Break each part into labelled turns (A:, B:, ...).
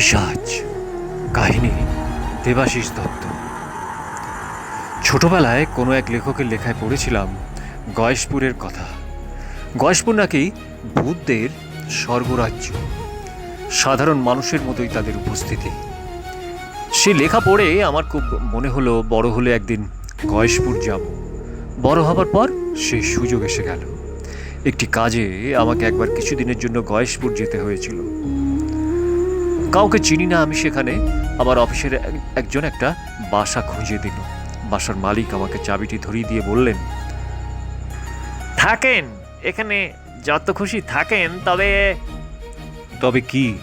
A: পিশাচ, কাহিনী, দেবাশিস দত্ত। ছোটবেলায় কোনো এক লেখকের লেখায় পড়েছিলাম গয়েশপুরের কথা। গয়েশপুর নাকি ভূতদের স্বর্গরাজ্য। সাধারণ মানুষের মতোই তাদের উপস্থিতি। সে লেখা পড়ে আমার খুব মনে হলো বড় হলে একদিন গয়েশপুর যাব। বড় হবার পর সেই সুযোগ এসে গেল। একটি কাজে আমাকে একবার কিছুদিনের জন্য গয়েশপুর যেতে হয়েছিল। কাউকে চিনি না আমি সেখানে আমার অফিসের এক- একজন একটা বাসা খুঁজে দিল। বাসার মালিক আমাকে চাবিটি ধরিয়ে দিয়ে বললেন
B: থাকেন এখানে যত খুশি থাকেন তবে
A: তবে কি?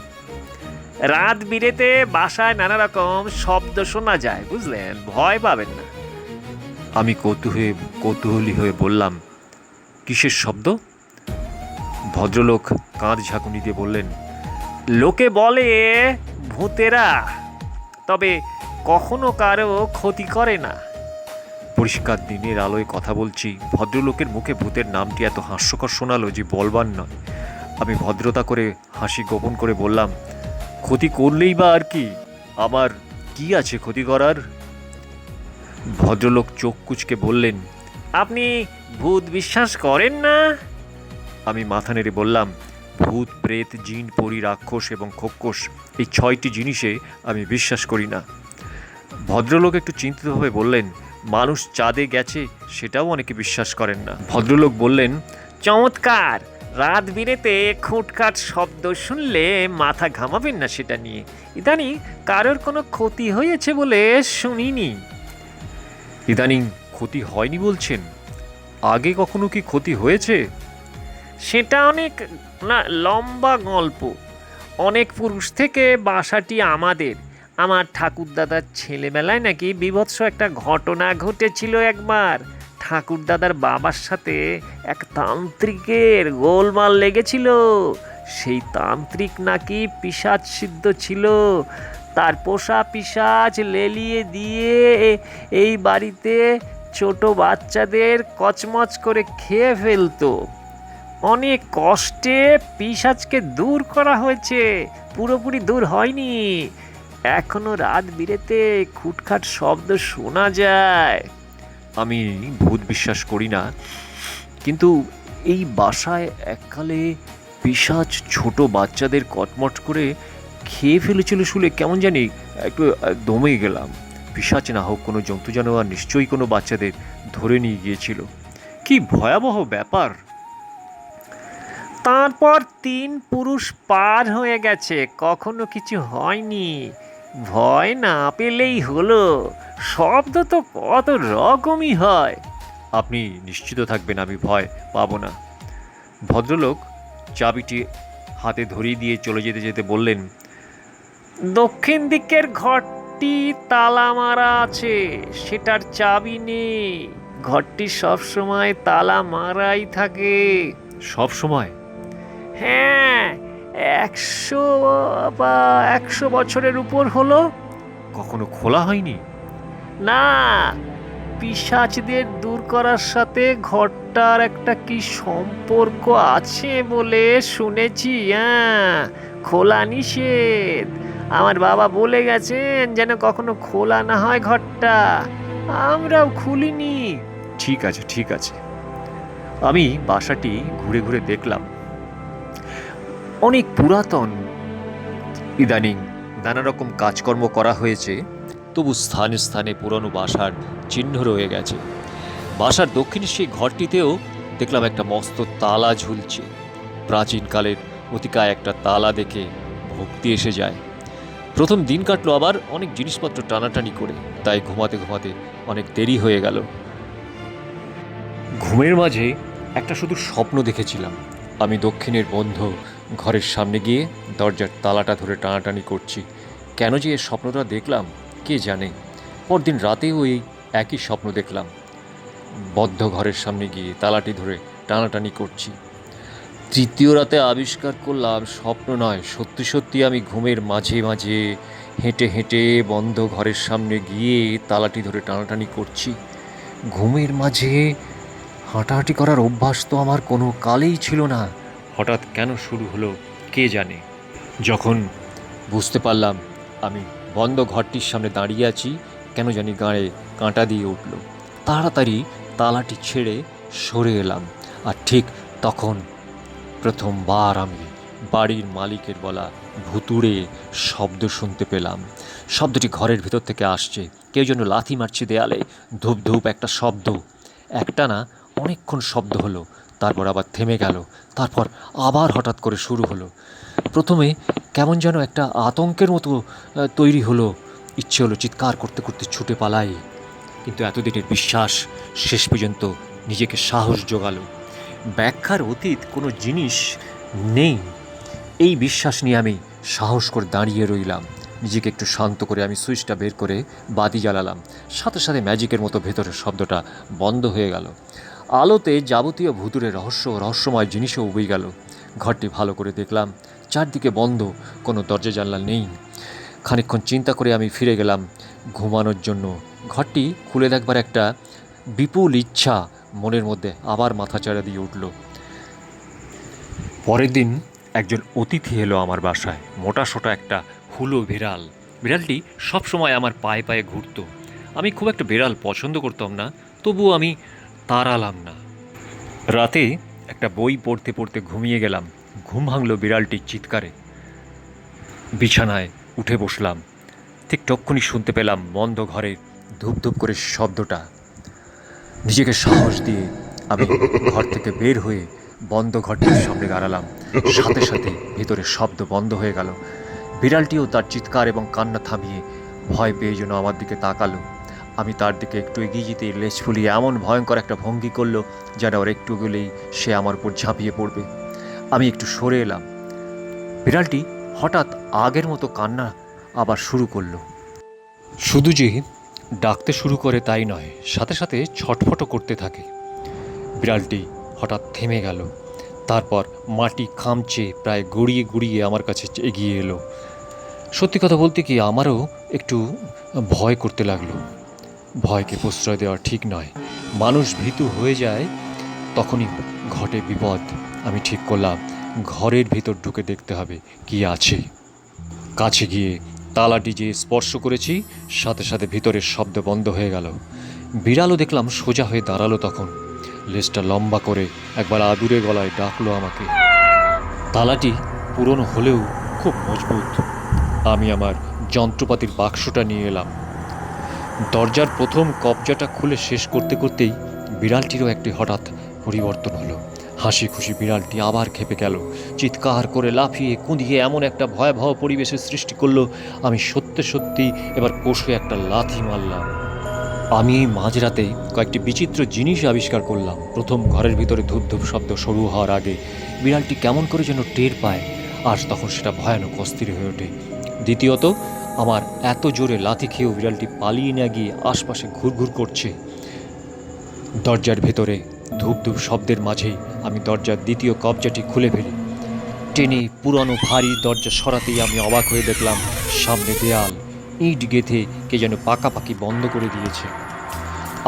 B: রাত বিরেতে বাসায় নানা রকম শব্দ শোনা যায় বুঝলেন? ভয় পাবেন না।
A: আমি কৌতূহলে কৌতূহলী হয়ে বললাম কিসের শব্দ? ভদ্রলোক কাঁধ ঝাঁকুনি দিয়ে বললেন
B: লোকে বলে ভূতেরা, তবে কখনো কারও ক্ষতি করে না।
A: পরিষ্কার দিনের আলোয় কথা বলছি, ভদ্রলোকের মুখে ভূতের নামটি এত হাস্যকর শোনালো যে বলবার নয়। আমি ভদ্রতা করে হাসি গোপন করে বললাম, ক্ষতি করলেই বা আর কি? আমার কি আছে ক্ষতি করার? ভদ্রলোক চোখ কুচকে বললেন,
B: আপনি ভূত বিশ্বাস করেন না?
A: আমি মাথা নেড়ে বললাম ভূত, প্রেত, জিন, পরি, রাক্ষস এবং খোক্ষস এই ছয়টি জিনিসে আমি বিশ্বাস করি না। ভদ্রলোক একটু চিন্তিতভাবে বললেন, মানুষ চাঁদে গেছে, সেটাও অনেকে বিশ্বাস করেন না। ভদ্রলোক বললেন,
B: চমৎকার! রাত বিরেতে খুটখাট শব্দ শুনলে মাথা ঘামাবেন না সেটা নিয়ে। ইদানি কারোর কোনো ক্ষতি হয়েছে বলে শুনিনি।
A: ইদানিং ক্ষতি হয়নি বলছেন? আগে কখনো কি ক্ষতি হয়েছে?
B: সেটা অনেক, না, লম্বা গল্প। অনেক পুরুষ থেকে বাসাটি আমাদের। আমার ঠাকুরদাদার ছেলেবেলায় নাকি বিভৎস একটা ঘটনা ঘটেছিল একবার। ঠাকুরদাদার বাবার সাথে এক তান্ত্রিকের গোলমাল লেগেছিল। সেই তান্ত্রিক নাকি পিসাচ সিদ্ধ ছিল। তার পোষা পিসাচ লেলিয়ে দিয়ে এই বাড়িতে ছোট বাচ্চাদের কচমচ করে খেয়ে ফেলতো। অনেক কষ্টে পিসাজকে দূর করা হয়েছে। পুরোপুরি দূর হয়নি। এখনও রাত বিরেতে খুটখাট শব্দ শোনা যায়।
A: আমি ভূত বিশ্বাস করি না, কিন্তু এই বাসায় এককালে পিসাচ ছোট বাচ্চাদের কটমট করে খেয়ে ফেলেছিল শুলে কেমন জানি একটু দমে গেলাম। পিসাচ না হোক কোনো জন্তু জানোয়ার নিশ্চয়ই কোনো বাচ্চাদের ধরে নিয়ে গিয়েছিল। কি ভয়াবহ ব্যাপার!
B: তারপর তিন পুরুষ পার হয়ে গেছে। কখনো কিছু হয়নি। ভয় না পেলেই হলো। শব্দ তো কত রকমই হয়।
A: আপনি নিশ্চিত থাকবেন আমি ভয় পাবো না। ভদ্রলোক চাবিটি হাতে ধরিয়ে দিয়ে চলে যেতে যেতে বললেন
B: দক্ষিণ দিকের ঘরটি তালা মারা আছে সেটার চাবি নেই। ঘরটি সবসময় তালা মারাই থাকে।
A: সব সময়
B: হ্যাঁ একশো বা একশো বছরের উপর হলো।
A: কখনো খোলা হয়নি?
B: না পিসাচদের দূর করার সাথে ঘরটার একটা কি সম্পর্ক আছে বলে শুনেছি হ্যাঁ খোলা নিষেধ। আমার বাবা বলে গেছেন যেন কখনো খোলা না হয় ঘরটা। আমরাও খুলিনি।
A: ঠিক আছে ঠিক আছে। আমি বাসাটি ঘুরে ঘুরে দেখলাম। অনেক পুরাতন। ইদানিং নানা রকম কাজকর্ম করা হয়েছে, তবু স্থানে স্থানে পুরনো বাসার চিহ্ন রয়ে গেছে। বাসার দক্ষিণে সেই ঘরটিতেও দেখলাম একটা মস্ত তালা ঝুলছে। প্রাচীনকালের অতিকায় একটা তালা দেখে ভক্তি এসে যায়। প্রথম দিন কাটলো, আবার অনেক জিনিসপত্র টানাটানি করে, তাই ঘুমাতে ঘুমাতে অনেক দেরি হয়ে গেল। ঘুমের মাঝে একটা শুধু স্বপ্ন দেখেছিলাম। আমি দক্ষিণের বন্ধ ঘরের সামনে গিয়ে দরজার তালাটা ধরে টানাটানি করছি। কেন যে এই স্বপ্নটা দেখলাম, কে জানে? পরদিন রাতেও এই একই স্বপ্ন দেখলাম। বদ্ধ ঘরের সামনে গিয়ে তালাটি ধরে টানাটানি করছি। তৃতীয় রাতে আবিষ্কার করলাম, স্বপ্ন নয়, সত্যি সত্যি আমি ঘুমের মাঝে মাঝে হেঁটে হেঁটে বন্ধ ঘরের সামনে গিয়ে তালাটি ধরে টানাটানি করছি। ঘুমের মাঝে হাঁটাহাঁটি করার অভ্যাস তো আমার কোনো কালেই ছিল না। হঠাৎ কেন শুরু হলো, কে জানে? যখন বুঝতে পারলাম আমি বন্ধ ঘরটির সামনে দাঁড়িয়ে আছি, কেন জানি গাঁড়ে কাঁটা দিয়ে উঠল। তাড়াতাড়ি তালাটি ছেড়ে সরে এলাম আর ঠিক তখন প্রথমবার আমি বাড়ির মালিকের বলা ভুতুড়ে শব্দ শুনতে পেলাম। শব্দটি ঘরের ভিতর থেকে আসছে। কেউ যেন লাথি মারছে দেয়ালে ধূপ ধূপ একটা শব্দ। একটা না অনেকক্ষণ শব্দ হলো তারপর আবার থেমে গেল। তারপর আবার হঠাৎ করে শুরু হলো। প্রথমে কেমন যেন একটা আতঙ্কের মতো তৈরি হলো। ইচ্ছে হলো চিৎকার করতে করতে ছুটে পালাই। কিন্তু এতদিনের বিশ্বাস শেষ পর্যন্ত নিজেকে সাহস জোগালো। ব্যাখ্যার অতীত কোনো জিনিস নেই। এই বিশ্বাস নিয়ে আমি সাহস করে দাঁড়িয়ে রইলাম। নিজেকে একটু শান্ত করে আমি সুইচটা বের করে বাতি জ্বালালাম। সাথে সাথে ম্যাজিকের মতো ভেতরের শব্দটা বন্ধ হয়ে গেল। আলোতে যাবতীয় ভুতুরে রহস্য রহস্যময় জিনিসও উবে গেল। ঘরটি ভালো করে দেখলাম। চারদিকে বন্ধ, কোনো দরজা জানলা নেই। খানিকক্ষণ চিন্তা করে আমি ফিরে গেলাম ঘুমানোর জন্য। ঘরটি খুলে দেখবার একটা বিপুল ইচ্ছা মনের মধ্যে আবার মাথাচাড়া দিয়ে উঠল। পরের দিন একজন অতিথি এলো আমার বাসায়, মোটা সোটা একটা হুলো বিড়াল। বিড়ালটি সবসময় আমার পায়ে পায়ে ঘুরতো। আমি খুব একটা বিড়াল পছন্দ করতাম না, তবুও আমি তাড়ালাম না। রাতে একটা বই পড়তে পড়তে ঘুমিয়ে গেলাম। ঘুম ভাঙল বিড়ালটির চিৎকারে। বিছানায় উঠে বসলাম। ঠিক তক্ষুনি শুনতে পেলাম বন্ধ ঘরে ধূপ ধূপ করে শব্দটা। নিজেকে সাহস দিয়ে আমি ঘর থেকে বের হয়ে বন্ধ ঘরটির সামনে দাঁড়ালাম। সাথে সাথে ভিতরে শব্দ বন্ধ হয়ে গেল। বিড়ালটিও তার চিৎকার এবং কান্না থামিয়ে ভয় পেয়ে যেন আমার দিকে তাকালো। আমি তার দিকে একটু এগিয়ে যেতেই লেজ ফুলিয়ে এমন ভয়ঙ্কর একটা ভঙ্গি করল যেন ওর একটু গেলেই সে আমার উপর ঝাঁপিয়ে পড়বে। আমি একটু সরে এলাম। বিড়ালটি হঠাৎ আগের মতো কান্না আবার শুরু করল। শুধু যে ডাকতে শুরু করে তাই নয়, সাথে সাথে ছটফট করতে থাকে। বিড়ালটি হঠাৎ থেমে গেল। তারপর মাটি খামচে প্রায় গড়িয়ে গড়িয়ে আমার কাছে এগিয়ে এলো। সত্যি কথা বলতে কি আমারও একটু ভয় করতে লাগল। ভয়কে প্রশ্রয় দেওয়া ঠিক নয়। মানুষ ভীতু হয়ে যায়, তখনই ঘটে বিপদ। আমি ঠিক করলাম, ঘরের ভিতর ঢুকে দেখতে হবে কি আছে। কাছে গিয়ে তালাটি যে স্পর্শ করেছি, সাথে সাথে ভিতরের শব্দ বন্ধ হয়ে গেল। বিড়ালও দেখলাম সোজা হয়ে দাঁড়াল তখন। লেজটা লম্বা করে একবার আদুরে গলায় ডাকলো আমাকে। তালাটি পুরনো হলেও খুব মজবুত। আমি আমার যন্ত্রপাতির বাক্সটা নিয়ে এলাম। দরজার প্রথম কবজাটা খুলে শেষ করতে করতেই বিড়ালটিরও একটি হঠাৎ পরিবর্তন হলো। হাসি খুশি বিড়ালটি আবার খেপে গেল। চিৎকার করে লাফিয়ে কুঁদিয়ে এমন একটা ভয়াবহ পরিবেশের সৃষ্টি করল। আমি সত্যি সত্যি এবার কষে একটা লাথি মারলাম। আমি এই মাঝরাতে কয়েকটি বিচিত্র জিনিস আবিষ্কার করলাম। প্রথম ঘরের ভিতরে ধূপ শব্দ শুরু হওয়ার আগে বিড়ালটি কেমন করে যেন টের পায়। আর তখন সেটা ভয়ানক অস্থির হয়ে ওঠে। দ্বিতীয়ত আমার এত জোরে লাথি খেয়েও বিড়ালটি পালিয়ে না গিয়ে আশপাশে ঘুরঘুর করছে। দরজার ভেতরে ধূপ ধূপ শব্দের মাঝেই আমি দরজার দ্বিতীয় কবজাটি খুলে ফেলি। টেনে পুরানো ভারী দরজা সরাতেই আমি অবাক হয়ে দেখলাম, সামনে দেয়াল, ইট গেথে কে যেন পাকাপাকি বন্ধ করে দিয়েছে।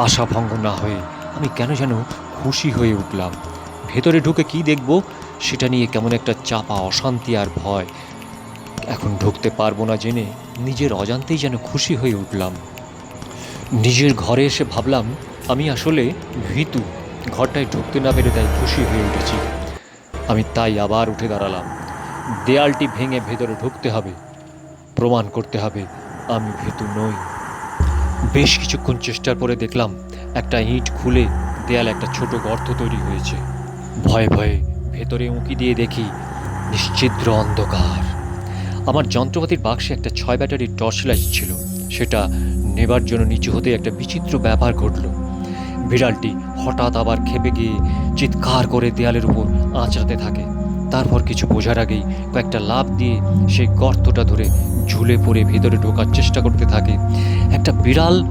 A: আশা ভঙ্গ না হয়ে আমি কেন যেন খুশি হয়ে উঠলাম। ভেতরে ঢুকে কি দেখব, সেটা নিয়ে কেমন একটা চাপা অশান্তি আর ভয়। এখন ঢুকতে পারব না জেনে নিজের অজান্তেই যেন খুশি হয়ে উঠলাম। নিজের ঘরে এসে ভাবলাম, আমি আসলে ভীতু, ঘরটায় ঢুকতে না পেরে তাই খুশি হয়ে উঠেছি। আমি তাই আবার উঠে দাঁড়ালাম। দেয়ালটি ভেঙে ভেতরে ঢুকতে হবে। প্রমাণ করতে হবে, আমি ভীতু নই। বেশ কিছুক্ষণ চেষ্টার পরে দেখলাম, একটা ইঁট খুলে দেয়াল একটা ছোট গর্ত তৈরি হয়েছে। ভয়ে ভয়ে ভেতরে উঁকি দিয়ে দেখি, নিশ্চিদ্র অন্ধকার। আমার যন্ত্রপাতির বাক্সে একটা ছয় ব্যাটারির টর্চ লাইট ছিল। সেটা নেবার জন্য নিচু হতে একটা বিচিত্র ব্যাপার ঘটল। বিড়ালটি হঠাৎ আবার খেপে গিয়ে চিৎকার করে দেয়ালের উপর আঁচড়াতে থাকে। তারপর কিছু বোঝার আগেই কয়েকটা লাভ দিয়ে সেই গর্তটা ধরে ঝুলে পড়ে ভেতরে ঢোকার চেষ্টা করতে থাকে। একটা বিড়াল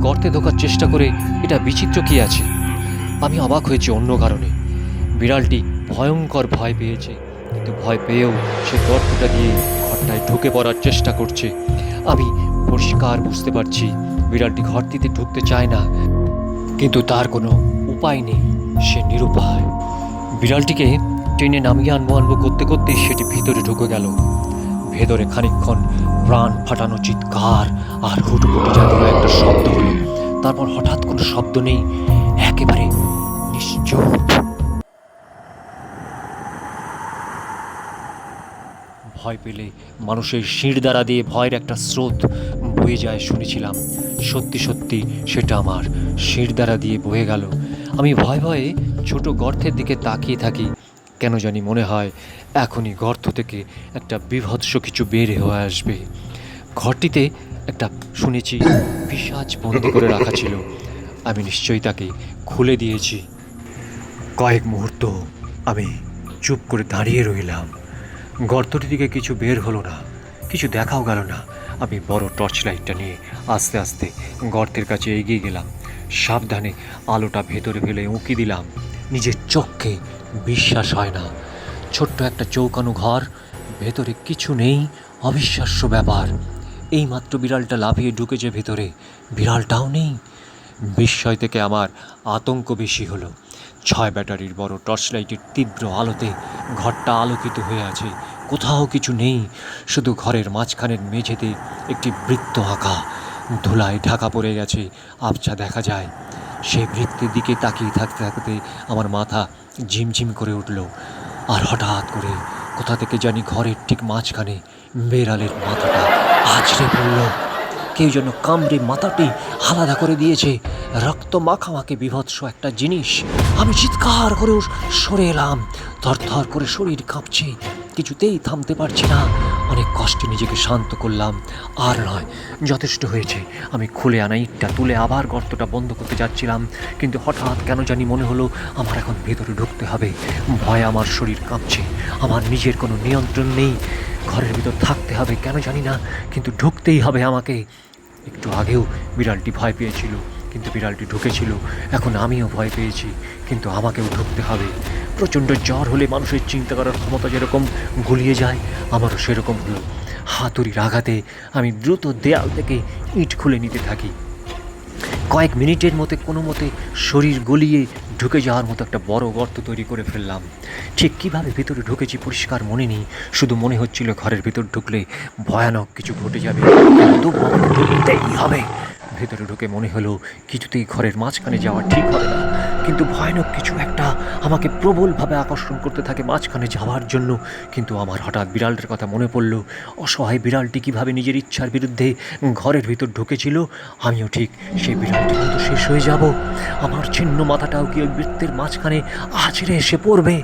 A: গর্তে ঢোকার চেষ্টা করে, এটা বিচিত্র কী আছে? আমি অবাক হয়েছি অন্য কারণে। বিড়ালটি ভয়ঙ্কর ভয় পেয়েছে। কিন্তু ভয় পেয়েও সে গর্তটা দিয়ে ঘরটায় ঢুকে পড়ার চেষ্টা করছে। আমি পরিষ্কার বুঝতে পারছি বিড়ালটি ঘরটিতে ঢুকতে চায় না। কিন্তু তার কোনো উপায় নেই। সে নিরুপায়। বিড়ালটিকে ট্রেনে নামিয়ে আনব আনব করতে করতে সেটি ভিতরে ঢুকে গেল। ভেতরে খানিকক্ষণ প্রাণ ফাটানো চিৎকার আর হুটুপুটি জাতীয় একটা শব্দ হলো। তারপর হঠাৎ কোনো শব্দ নেই। একেবারে নিশ্চুপ। ভয় পেলে মানুষের শির দ্বারা দিয়ে ভয়ের একটা স্রোত বয়ে যায়, শুনেছিলাম। সত্যি সত্যি, সেটা আমার শির দ্বারা দিয়ে বয়ে গেল। আমি ভয় ভয়ে ছোট গর্তের দিকে তাকিয়ে থাকি। কেন জানি মনে হয় এখনই গর্ত থেকে একটা বিভৎস কিছু বের হয়ে আসবে। ঘরটিতে একটা, শুনেছি পিসাজ বন্ধ করে রাখা ছিল। আমি নিশ্চয়ই তাকে খুলে দিয়েছি। কয়েক মুহূর্ত আমি চুপ করে দাঁড়িয়ে রইলাম। গর্তটি থেকে কিছু বের হলো না, কিছু দেখাও গেল না। আমি বড় টর্চ লাইটটা নিয়ে আস্তে আস্তে গর্তের কাছে এগিয়ে গেলাম। সাবধানে আলোটা ভেতরে ফেলে উঁকি দিলাম। নিজের চোখকে বিশ্বাস হয় না। ছোট্ট একটা চৌকানো ঘর, ভেতরে কিছু নেই, অবিশ্বাস্য ব্যাপার। এইমাত্র বিড়ালটা লাফিয়ে ঢুকেছে ভেতরে। বিড়ালটাও নেই। বিস্ময় থেকে আমার আতঙ্ক বেশি হলো। ছয় ব্যাটারির বড় টর্চ লাইটের তীব্র আলোতে ঘরটা আলোকিত হয়ে আছে। কোথাও কিছু নেই, শুধু ঘরের মাঝখানের মেঝেতে একটি বৃত্ত আঁকা। ধুলায় ঢাকা পড়ে গেছে, আবছা দেখা যায়। সেই বৃত্তের দিকে তাকিয়ে থাকতে থাকতে আমার মাথা ঝিমঝিম করে উঠল। আর হঠাৎ করে কোথা থেকে জানি ঘরের ঠিক মাঝখানে বেড়ালের মাথাটা আছড়ে পড়ল। কেউ যেন কামড়ে মাথাটি আলাদা করে দিয়েছে। রক্ত মাখা মাখামাখি বিভৎস একটা জিনিস। আমি চিৎকার করে সরে এলাম। থরথর করে শরীর কাঁপছে। কিছুতেই থামতে পারছি না। অনেক কষ্টে নিজেকে শান্ত করলাম। আর নয়, যথেষ্ট হয়েছে। আমি খুলে আনা ইটটা তুলে আবার গর্তটা বন্ধ করতে যাচ্ছিলাম। কিন্তু হঠাৎ কেন জানি মনে হলো, আমার এখন ভেতরে ঢুকতে হবে। ভয় আমার শরীর কাঁপছে। আমার নিজের কোনো নিয়ন্ত্রণ নেই। ঘরের ভিতর থাকতে হবে, কেন জানি না। কিন্তু ঢুকতেই হবে আমাকে। একটু আগেও বিড়ালটি ভয় পেয়েছিল, কিন্তু বিড়ালটি ঢুকেছিল। এখন আমিও ভয় পেয়েছি, কিন্তু আমাকেও ঢুকতে হবে। প্রচণ্ড জ্বর হলে মানুষের চিন্তা করার ক্ষমতা যেরকম গুলিয়ে যায়, আমারও সেরকম হলো। হাতুড়ির আঘাতে আমি দ্রুত দেয়াল থেকে ইট খুলে নিতে থাকি। কয়েক মিনিটের মধ্যে কোনো মতে শরীর গলিয়ে ঢুকে যাওয়ার মতো একটা বড় গর্ত তৈরি করে ফেললাম। ঠিক কীভাবে ভিতরে ঢুকেছি পরিষ্কার মনে নেই, শুধু মনে হচ্ছিল ঘরের ভিতর ঢুকলে ভয়ানক কিছু ঘটে যাবে হবে। ভেতরে ঢুকে মনে হলো কিছুতেই ঘরের মাঝখানে যাওয়া ঠিক হবে না। কিন্তু ভয়ানক কিছু একটা আমাকে প্রবলভাবে আকর্ষণ করতে থাকে মাঝখানে যাওয়ার জন্য। কিন্তু আমার হঠাৎ বিড়ালটার কথা মনে পড়ল, অসহায় বিড়ালটি কীভাবে নিজের ইচ্ছার বিরুদ্ধে ঘরের ভিতর ঢুকেছিল, আমিও ঠিক সেই বিড়ালটির মতো শেষ হয়ে যাব। আমার ছিন্ন মাথাটাও কি ওই বৃত্তের মাঝখানে আছড়ে এসে পড়বে?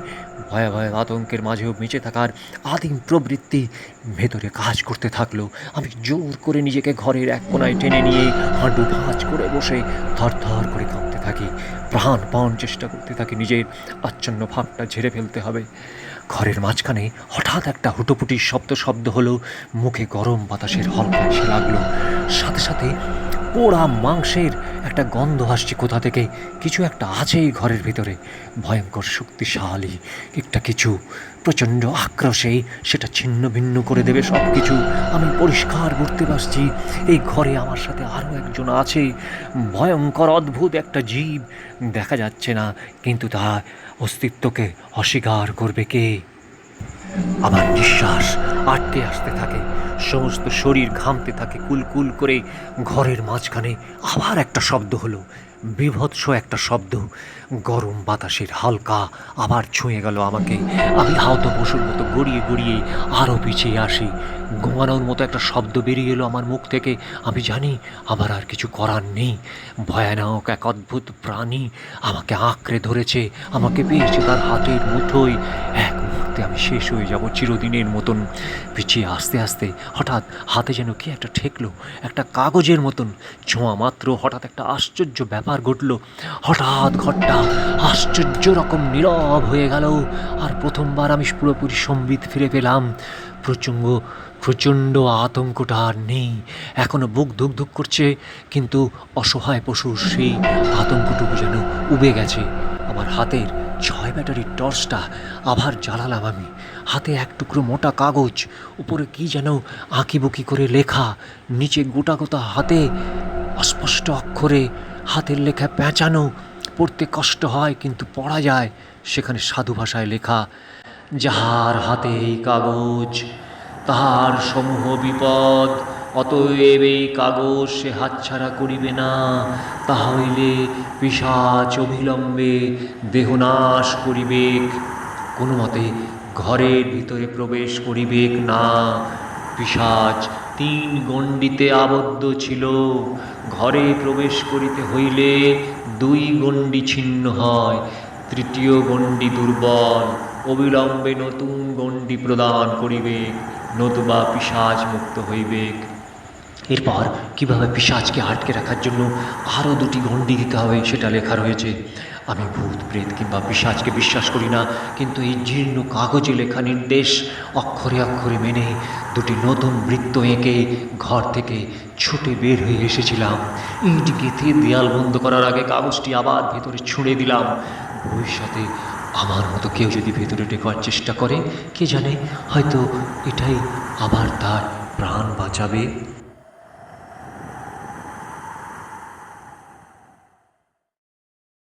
A: ভয়ে ভয়ে আতঙ্কের মাঝেও বেঁচে থাকার আদিম প্রবৃত্তি ভেতরে কাজ করতে থাকল। আমি জোর করে নিজেকে ঘরের এক কোনায় টেনে নিয়ে হাঁটু ভাঁজ করে বসে থরথর করে কাঁপতে থাকি। প্রাণপণ চেষ্টা করতে থাকি নিজের আচ্ছন্ন ভাবটা ঝেড়ে ফেলতে হবে। ঘরের মাঝখানে হঠাৎ একটা হুটোপুটির শব্দ শব্দ হলো। মুখে গরম বাতাসের হলকা এসে লাগল। সাথে সাথে পোড়া মাংসের একটা গন্ধ আসছে কোথা থেকে? কিছু একটা আছে এই ঘরের ভিতরে। ভয়ঙ্কর শক্তিশালী একটা কিছু। প্রচণ্ড আক্রোশে সেটা ছিন্ন ভিন্ন করে দেবে সব কিছু আমি পরিষ্কার করতে পারছি, এই ঘরে আমার সাথে আরও একজন আছে। ভয়ঙ্কর অদ্ভুত একটা জীব। দেখা যাচ্ছে না, কিন্তু তা অস্তিত্বকে অস্বীকার করবে কে? আমার নিঃশ্বাস আটকে আসতে থাকে। সমস্ত শরীর ঘামতে থাকে, কুলকুল করে ঘরের মাঝখানে আবার একটা শব্দ হলো, বিভৎস একটা শব্দ। গরম বাতাসের হালকা আবার ছুঁয়ে গেল আমাকে। আমি হাওতো পশুর মতো গড়িয়ে গড়িয়ে আরও পিছিয়ে আসি। ঘুমানোর মতো একটা শব্দ বেরিয়ে এলো আমার মুখ থেকে। আমি জানি আমার আর কিছু করার নেই। ভয়ানক এক অদ্ভুত প্রাণী আমাকে আঁকড়ে ধরেছে, আমাকে পেয়েছে তার হাতের মুঠোয়। এক মুহূর্তে আমি শেষ হয়ে যাব চিরদিনের মতন। পিছিয়ে আস্তে আস্তে হঠাৎ হাতে যেন কি একটা ঠেকলো, একটা কাগজের মতন। ছোঁয়া মাত্র হঠাৎ একটা আশ্চর্য ব্যাপার ঘটলো। হঠাৎ ঘরটা আশ্চর্য রকম নীরব হয়ে গেল। আর প্রথমবার আমি পুরোপুরি সম্বিত ফিরে পেলাম। প্রচণ্ড প্রচণ্ড আতঙ্কটা আর নেই। এখনও বুক ধুক ধুক করছে, কিন্তু অসহায় পশুর সেই আতঙ্কটুকু যেন উবে গেছে। আমার হাতের ছয় ব্যাটারির টর্চটা আবার জ্বালালাম আমি। হাতে এক টুকরো মোটা কাগজ, উপরে কি যেন আঁকিবুকি করে লেখা, নিচে গোটা গোটা হাতে অস্পষ্ট অক্ষরে হাতের লেখা পেঁচানো পড়তে কষ্ট হয়, কিন্তু পড়া যায়। সেখানে সাধু ভাষায় লেখা, যাহার হাতে এই কাগজ, তাহার সমূহ বিপদ, অতএব এই কাগজ সে হাতছাড়া করিবে না। তাহা হইলে পিসাচ অবিলম্বে দেহনাশ করিবেক। কোনো মতে ঘরের ভিতরে প্রবেশ করিবেক না। পিসাচ তিন গণ্ডিতে আবদ্ধ ছিল। ঘরে প্রবেশ করিতে হইলে দুই গণ্ডি ছিন্ন হয়। তৃতীয় গণ্ডি দুর্বল। অবিলম্বে নতুন গণ্ডি প্রদান করিবেক নতুবা পিসাজ মুক্ত হইবেক এরপর কীভাবে পিসাজকে আটকে রাখার জন্য আরও দুটি গণ্ডি দিতে হবে সেটা লেখা রয়েছে। আমি ভূত, প্রেত কিংবা পিসাজকে বিশ্বাস করি না, কিন্তু এই জীর্ণ কাগজে লেখা নির্দেশ অক্ষরে অক্ষরে মেনে দুটি নতুন বৃত্ত এঁকে ঘর থেকে ছুটে বের হয়ে এসেছিলাম। ইট গেঁথে দেয়াল বন্ধ করার আগে কাগজটি আবার ভেতরে ছুঁড়ে দিলাম। ভবিষ্যতে আমার মতো কেউ যদি ভেতরে ঢেকার চেষ্টা করে, কে জানে, হয়তো এটাই আবার তার প্রাণ বাঁচাবে।